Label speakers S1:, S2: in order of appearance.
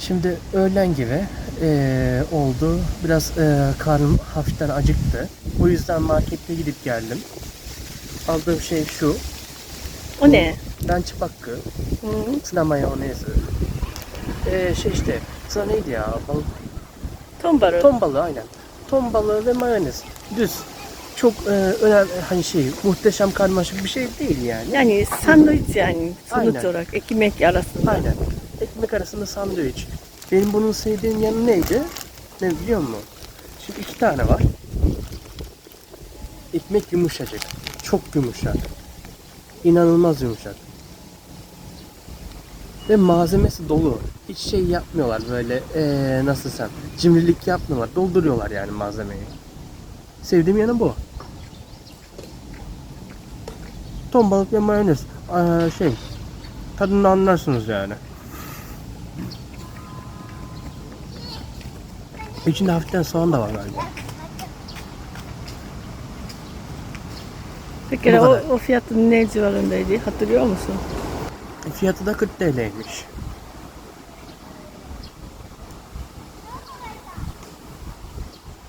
S1: Şimdi öğlen gibi eee, oldu. Biraz eee, karnım hafiften acıktı. O yüzden markete gidip geldim. Aldığım şey şu.
S2: O ne?
S1: Ranch hakkı,
S2: Hı.
S1: sıra mayonezi. Eee şey işte, sıra neydi ya? Balık,
S2: Ton balığı.
S1: ton balığı aynen. Ton balığı ve mayonez. Düz. Çok eee önemli, hani şey, muhteşem karmaşık bir şey değil yani.
S2: Yani sandviç yani sonuç
S1: Aynen.
S2: olarak ekmek arasında.
S1: Aynen. Ekmek arasında sandviç. Benim bunun sevdiğim yanı neydi? Ne biliyor musun? Şimdi iki tane var. Ekmek yumuşacık. Çok yumuşak. İnanılmaz yumuşak. Ve malzemesi dolu. Hiç şey yapmıyorlar böyle eee nasıl sen cimrilik yapmıyorlar. Dolduruyorlar yani malzemeyi. Sevdiğim yanı bu. Ton balık ve mayonez. Aa, şey tadını anlarsınız yani. İçinde hafiften soğan da var galiba.
S2: Peki
S1: Bu
S2: o,
S1: kadar.
S2: o fiyatın ne civarındaydı hatırlıyor musun?
S1: Fiyatı da 40 TL'ymiş.